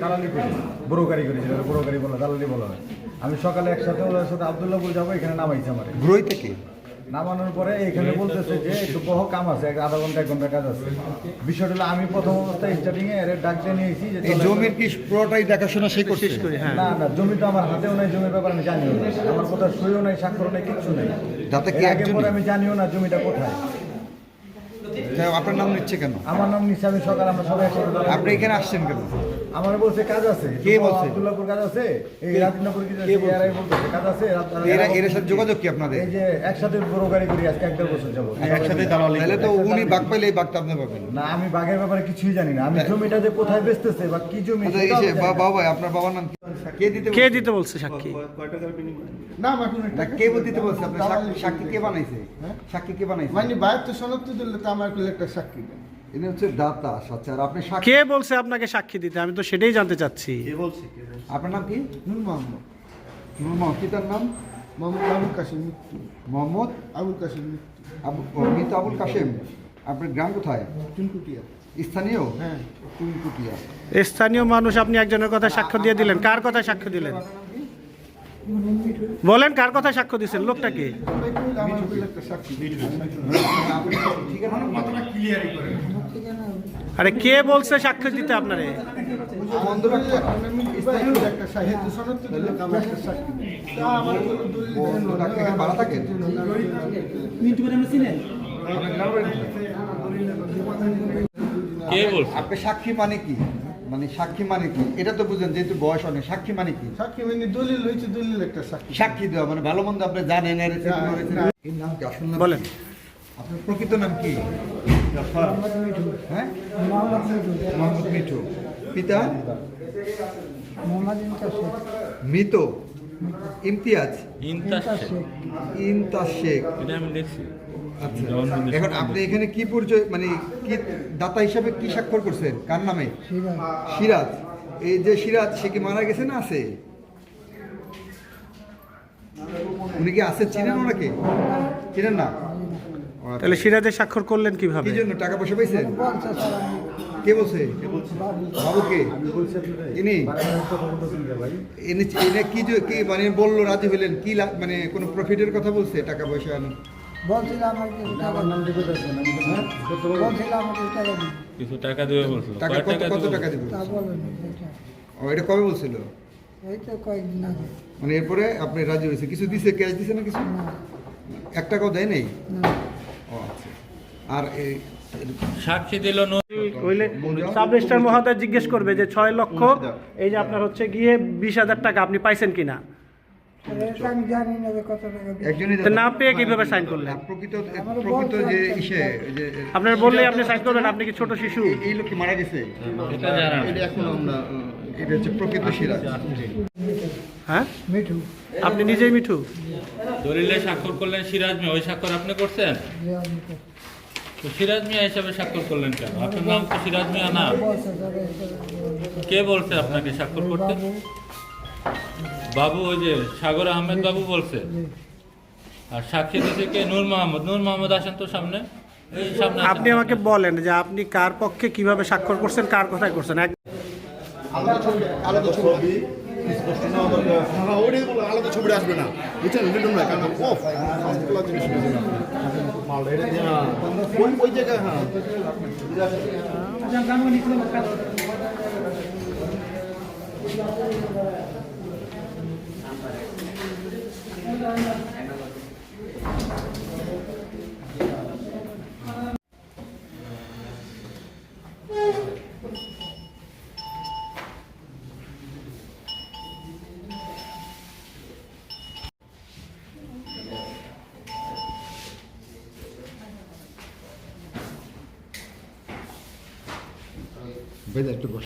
দালালি বলা দালালি বলা। হয় আমি সকালে একসাথে ওদের সাথে আবদুল্লাহপুর যাব, এখানে নামাইছে আমার। গ্রহ থেকে নামানোর পরে এখানে বলতেছে যে একটু বহ কাম আছে এক আধা ঘণ্টা এক ঘণ্টা কাজ আছে। বিষয়টা হলো আমি প্রথম অবস্থায় স্টার্টিং এ এর ডাক দিয়ে নিয়েছি যে এই জমির কি পুরোটাই দেখাশোনা সেই করছে? না না জমি তো আমার হাতেও নাই জমির ব্যাপারে আমি জানিও না। আমার কোথাও সইও নাই স্বাক্ষর নাই কিচ্ছু নাই। যাতে কি পরে আমি জানিও না জমিটা কোথায়। আপনার নাম নিচ্ছে কেন? আমার নাম নিচে আমি সকাল আমরা সবাই একসাথে আপনি এখানে আসছেন কেন? আমার বলছে কাজ আছে। কে বলছে? আব্দুল্লাহপুর কাজ আছে। এই রাজনগর কি কে বলছে? কাজ আছে এরা এর সাথে যোগাযোগ কি আপনাদের? এই যে একসাথে বড় গাড়ি করি আজকে এক দেড় বছর যাব তাহলে তো উনি বাঘ পাইলে এই বাঘটা আপনি পাবেন। না আমি বাঘের ব্যাপারে কিছুই জানি না। আমি জমিটা যে কোথায় বেচতেছে বা কি জমি আচ্ছা। বাবা আপনার বাবার নাম কি? কে দিতে বলছে? সাক্ষী? না কে দিতে বলছে? সাক্ষী- সাক্ষী কে বানাইছে? সাক্ষী কে বানাইছে? মানে বাইরে তো দিলে তো আমার একটা সাক্ষী ইনি হচ্ছে দাতা আচ্ছা আপনি সাক্ষী কে বলছে আপনাকে সাক্ষী দিতে? আমি তো সেটাই জানতে চাচ্ছি। আপনার নাম কি? নূর মোহাম্মদ। নূর মোহাম্মদ পিতার নাম? মোহাম্মদ আবুল কাশিম মৃত্যু মোহাম্মদ? আবুল কাশিম মৃত্যু আবু আবুল কাশেম। আপনার গ্রাম কোথায়? চুনকুটিয়া স্থানীয়? হ্যাঁ কুইনকুটিয়া স্থানীয় মানুষ আপনি একজনের কথা সাক্ষ্য দিয়ে দিলেন। কার কথা সাক্ষ্য দিলেন? বলেন কার কথা সাক্ষ্য দিচ্ছেন লোকটা কে? আরে কে বলছে সাক্ষ্য দিতে আপনারে? বন্ধ আপনি সাক্ষী মানে কি? মানে সাক্ষী মানে কি? এটা তো বুঝেন যেহেতু বয়স অনেক সাক্ষী মানে কি? সাক্ষী মানে দলিল হয়েছে দলিল একটা সাক্ষী। সাক্ষী দেওয়া মানে ভালো মন্দ আপনি জানেন এর না। এর নাম কি? আসল নাম বলেন। আপনার প্রকৃত নাম কি? হ্যাঁ? মোহাম্মদ মিঠু। পিতা? মৃত? ইমতিয়াজ? ইন্তাস শেখ। এটা আমি দেখছি। এখন আপনি এখানে কি পরিচয় মানে কি দাতা হিসাবে কি স্বাক্ষর করছেন? কার নামে? সিরাজ। এই যে সিরাজ সে কি মারা গেছে না আছে? উনি কি আছে? চিনেন ওনাকে? চিনেন না? আচ্ছা। তাহলে সিরাজের স্বাক্ষর করলেন কি কীভাবে জন্য? টাকা পয়সা পাইছেন? কে বলছে? বাবুকে? ইনি? এনে এনে কি যে- কি মানে বলল রাজি হইলেন কি লাভ মানে কোনো প্রফিটের কথা বলছে টাকা পয়সা বলছিলাম আমার নাম হ্যাঁ? সত্য বলব। বলছিলাম আমাকে টাকা দিন। কিছু টাকা দেবে বলছিল। টাকা কত কত টাকা দিবে তা বলেনি ও এটা কবে বলছিল? এই তো কয়েকদিন আগে। মানে এরপরে আপনি রাজি হয়েছে? কিছু দিছে ক্যাশ দিছে না কিছু? এক টাকাও দেয় নেই? না। ও আচ্ছা। আর এই সাক্ষী দিল ন- হইলে সাব মহোদয় জিজ্ঞেস করবে যে ছয় লক্ষ এই যে আপনার হচ্ছে গিয়ে বিশ হাজার টাকা আপনি পাইছেন কিনা? আমি জানি না যে কত টাকা দিই একজনই তো না পেয়ে কীভাবে সাইন করলেন? প্রকৃত প্রকৃত যে ইসে যে আপনার বললেই আপনি সাইন করবেন আপনি কি ছোট শিশু? এই- এই লোক কি মারা গেছে। এটা জানা নেই। এটা এখন আমরা এটা হচ্ছে প্রকৃত সিরাজ হ্যাঁ? মিঠু। আপনি নিজেই মিঠু? দলিলে স্বাক্ষর করলেন সিরাজ মিয়া ওই স্বাক্ষর আপনি করছেন? যে আমি তো তো সিরাজ মিয়া হিসাবে স্বাক্ষর করলেন কেন? আপনার নাম তো সিরাজ মিয়া না? কে বলছে আপনাকে স্বাক্ষর করতে? বাবু। বাবু ওই যে সাগর আহমেদ বাবু বলছে। আর সাক্ষী দিতে কে? নূর মোহাম্মদ নূর মোহাম্মদ আসেন তো সামনে। এই সামনে আপনি আমাকে বলেন যে আপনি কার পক্ষে কীভাবে স্বাক্ষর করছেন কার কথায় করছেন? আলাদা ছবি স্পষ্ট না দরকার ওটাই বলো আলাদা ছবিটা আসবে না। বুঝছেন? কারণ জিনিস ওই জায়গায় হ্যাঁ। বেদা একটু বসে